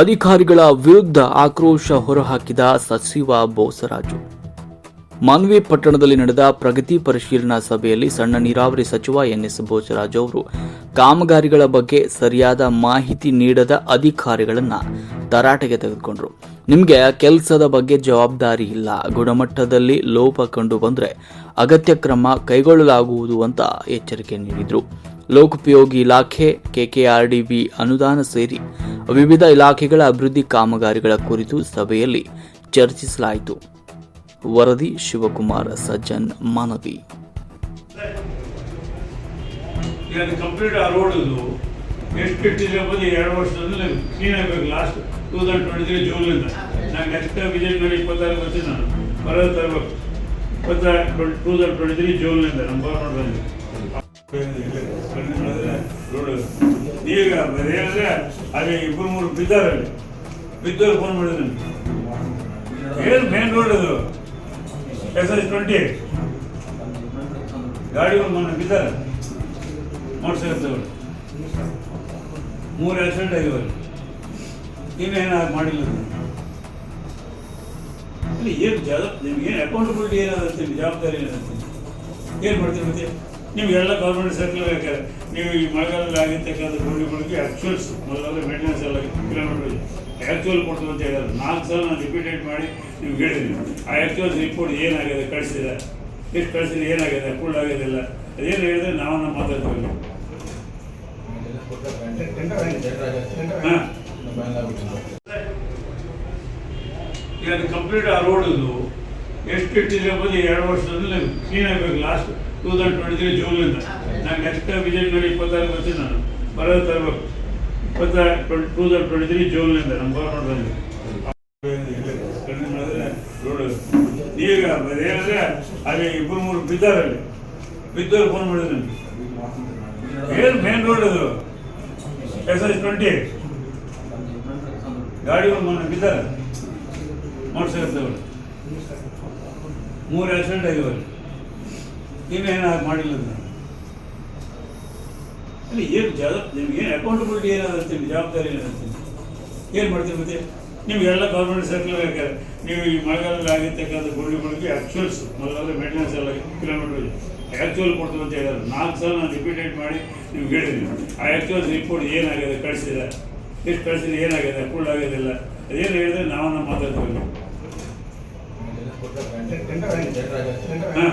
ಅಧಿಕಾರಿಗಳ ವಿರುದ್ಧ ಆಕ್ರೋಶ ಹೊರಹಾಕಿದ ಸಚಿವ ಬೋಸರಾಜು. ಮಾನ್ವಿ ಪಟ್ಟಣದಲ್ಲಿ ನಡೆದ ಪ್ರಗತಿ ಪರಿಶೀಲನಾ ಸಭೆಯಲ್ಲಿ ಸಣ್ಣ ನೀರಾವರಿ ಸಚಿವ ಎನ್ಎಸ್ ಬೋಸರಾಜು ಅವರು ಕಾಮಗಾರಿಗಳ ಬಗ್ಗೆ ಸರಿಯಾದ ಮಾಹಿತಿ ನೀಡದ ಅಧಿಕಾರಿಗಳನ್ನು ತರಾಟೆಗೆ ತೆಗೆದುಕೊಂಡರು. ನಿಮಗೆ ಕೆಲಸದ ಬಗ್ಗೆ ಜವಾಬ್ದಾರಿ ಇಲ್ಲ. ಗುಣಮಟ್ಟದಲ್ಲಿ ಲೋಪ ಕಂಡು ಬಂದರೆ ಅಗತ್ಯ ಕ್ರಮ ಕೈಗೊಳ್ಳಲಾಗುವುದು ಅಂತ ಎಚ್ಚರಿಕೆ ನೀಡಿದರು. ಲೋಕೋಪಯೋಗಿ ಇಲಾಖೆ, ಕೆಕೆಆರ್ಡಿಬಿ ಅನುದಾನ ಸೇರಿ ವಿವಿಧ ಇಲಾಖೆಗಳ ಅಭಿವೃದ್ಧಿ ಕಾಮಗಾರಿಗಳ ಕುರಿತು ಸಭೆಯಲ್ಲಿ ಚರ್ಚಿಸಲಾಯಿತು. ವರದಿ ಶಿವಕುಮಾರ್ ಸಜ್ಜನ್ ಮಾನವಿ. ಕಂಪ್ಲೀಟ್ ಆ ರೋಡ್ ಎಷ್ಟು ಇಟ್ಟಿದ್ರೆ ಬಂದು ಎರಡು ವರ್ಷದಲ್ಲಿ ಕ್ಲೀನ್ ಆಗಬೇಕು last two thousand twenty three ಜೂನ್ಲಿಂದ ನಾನು ನೆಕ್ಸ್ಟ್ ವಿಸಿಟ್ ಮಾಡಿ ಇಪ್ಪತ್ತಾರು ಬರ್ತೀನಿ ನಾನು. ಬರೋದು ತರಬೇಕು. ಇಪ್ಪತ್ತ ಟೂ ತೌಸಂಡ್ ಟ್ವೆಂಟಿ ತ್ರೀ ಜೂನ್ಲಿಂದ ನಮ್ಮ ಗೌರ್ಮೆಂಟ್ ಬಂದು ರೋಡ್ ಈಗ ಹೇಳಿದ್ರೆ ಅಲ್ಲಿ ಇಬ್ಬರು ಮೂರು ಬಿದ್ದಾರಲ್ಲಿ ಬಿದ್ದವ್ರು ಫೋನ್ ಮಾಡಿದ್ರು. ಏನು ಮೇನ್ ರೋಡ್ ಅದು? ಎಸ್ ಎಸ್ ಟ್ವೆಂಟಿ ಗಾಡಿ ಮೊನ್ನೆ ಬಿದ್ದಾರೆ. ಮೋಟರ್ ಸೈಕಲ್ ಮೂರು ಆಕ್ಸಿಡೆಂಟ್ ಆಗಿವೆ ನೀವೇನು ಮಾಡಿಲ್ಲ ಅದು? ಅಲ್ಲಿ ಏನು ಜವಾಬ್ ನಿಮ್ಗೆ ಏನು ಅಕೌಂಟಬಿಲಿಟಿ ನಿಮ್ಗೆ ಜವಾಬ್ದಾರಿ ಏನಾಗುತ್ತೆ? ಏನು ಮಾಡ್ತೀವಿ ಮತ್ತೆ? ನಿಮಗೆಲ್ಲ ಗೌರ್ಮೆಂಟ್ ಸರ್ಕಲ್ ಬೇಕಾದ್ರೆ ನೀವು ಈ ಮಳೆಗಾಲದಲ್ಲಿ ಆಗಿರ್ತಕ್ಕಂಥ ಗುಂಡಿಗಳಿಗೆ ಆ್ಯಕ್ಚುಯಲ್ಸ್ ಮೊದಲೆಲ್ಲ ಮೇಂಟೆನೆನ್ಸ್ ಎಲ್ಲ ಕಿಲೋಮೀಟರ್ ಆ್ಯಕ್ಚುಯಲ್ ಕೊಡ್ತು ಅಂತ ಹೇಳಿದ್ರು. ನಾಲ್ಕು ಸಲ ನಾನು ರಿಪೀಟೆಡ್ ಮಾಡಿ ನೀವು ಹೇಳಿದ್ದೀನಿ. ಆ ಆ್ಯಕ್ಚುಯಲ್ಸ್ ರಿಪೋರ್ಟ್ ಏನಾಗಿದೆ, ಕಳಿಸಿದೆ? ಎಷ್ಟು ಕಳಿಸಿದ್ರೆ ಏನಾಗಿದೆ ಫುಲ್ ಆಗಿದಿಲ್ಲ ಅದೇನು ಹೇಳಿದ್ರೆ ನಾವು ನಮ್ಮ ಮಾತಾಡ್ತೀವಿ. ಹಾಂ. ಈಗ ಕಂಪ್ಲೀಟ್ ಆ ರೋಡ್ ಇದು. ಎಷ್ಟು ಇಟ್ಟಿದ್ರೆ ಬಂದು ಎರಡು ವರ್ಷದಲ್ಲಿ ಕ್ಲೀನ್ ಆಗಬೇಕು last two thousand twenty three ಜೂನ್ಲಿಂದ ನಾನು ನೆಕ್ಸ್ಟ್ ವಿಸಿಟ್ ಮಾಡಿ ಇಪ್ಪತ್ತಾರು ಬರ್ತೀನಿ ನಾನು. ಬರೋದು ತರಬೇಕು. ಇಪ್ಪತ್ತ ಟೂ ತೌಸಂಡ್ ಟ್ವೆಂಟಿ ತ್ರೀ ಜೂನ್ಲಿಂದ ನಮ್ಮ ಗೌರ್ಮೆಂಟ್ ರೋಡ್ ಈಗ ಏನಂದ್ರೆ ಅಲ್ಲಿ ಇಬ್ಬರು ಮೂರು ಬಿದ್ದಾರಲ್ಲಿ ಬಿದ್ದವ್ರು ಫೋನ್ ಮಾಡಿದ್ರು ಏನು ಮೇನ್ ರೋಡ್ ಅದು? ಎಸ್ ಎಸ್ ಟ್ವೆಂಟಿ ಗಾಡಿ ಮೊನ್ನೆ ಬಿದ್ದಾರೆ? ಮೋಟರ್ ಸೈಕಲ್ ಮೂರು ಆಕ್ಸಿಡೆಂಟ್ ಆಗಿವೆ ನೀವೇನು ಮಾಡಿಲ್ಲ ನಾನು ಅಲ್ಲಿ ಏನು ಜವಾಬ್ ನಿಮ್ಗೆ ಏನು ಅಕೌಂಟಬಿಲಿಟಿ ಏನಾದ್ರು ಜವಾಬ್ದಾರಿ ಏನಾದ್ರು ಏನು ಮಾಡ್ತೀವಿ ಮತ್ತೆ? ನಿಮಗೆಲ್ಲ ಗೌರ್ಮೆಂಟ್ ಸರ್ಕಲ್ ಬೇಕಾದ್ರೆ ನೀವು ಈ ಮಳೆಗಾಲದಲ್ಲಿ ಆಗಿರ್ತಕ್ಕಂಥ ಗುಂಡಿಗಳಿಗೆ ಆ್ಯಕ್ಚುಯಲ್ಸ್ ಮೊದಲೆಲ್ಲ ಮೇಂಟೆನೆನ್ಸ್ ಎಲ್ಲ ಕಿಲೋಮೀಟರ್ ಆ್ಯಕ್ಚುಯಲ್ ಕೊಡ್ತೀವಿ ಅಂತ ಹೇಳಿದ್ರು. ನಾಲ್ಕು ಸಲ ನಾನು ರಿಪೀಟೆಡ್ ಮಾಡಿ ನೀವು ಹೇಳಿದ್ದೀನಿ. ಆ ಆ್ಯಕ್ಚುಯಲ್ಸ್ ರಿಪೋರ್ಟ್ ಏನಾಗಿದೆ? ಕಳಿಸಿದೆ. ಎಷ್ಟು ಕಳಿಸಿದ್ರೆ ಏನಾಗಿದೆ? ಅಪ್ರೂವ್ ಆಗೋದಿಲ್ಲ ಅದೇನು ಹೇಳಿದ್ರೆ ನಾವು ನಮ್ಮ ಮಾತಾಡ್ತೀವಿ ಹಾಂ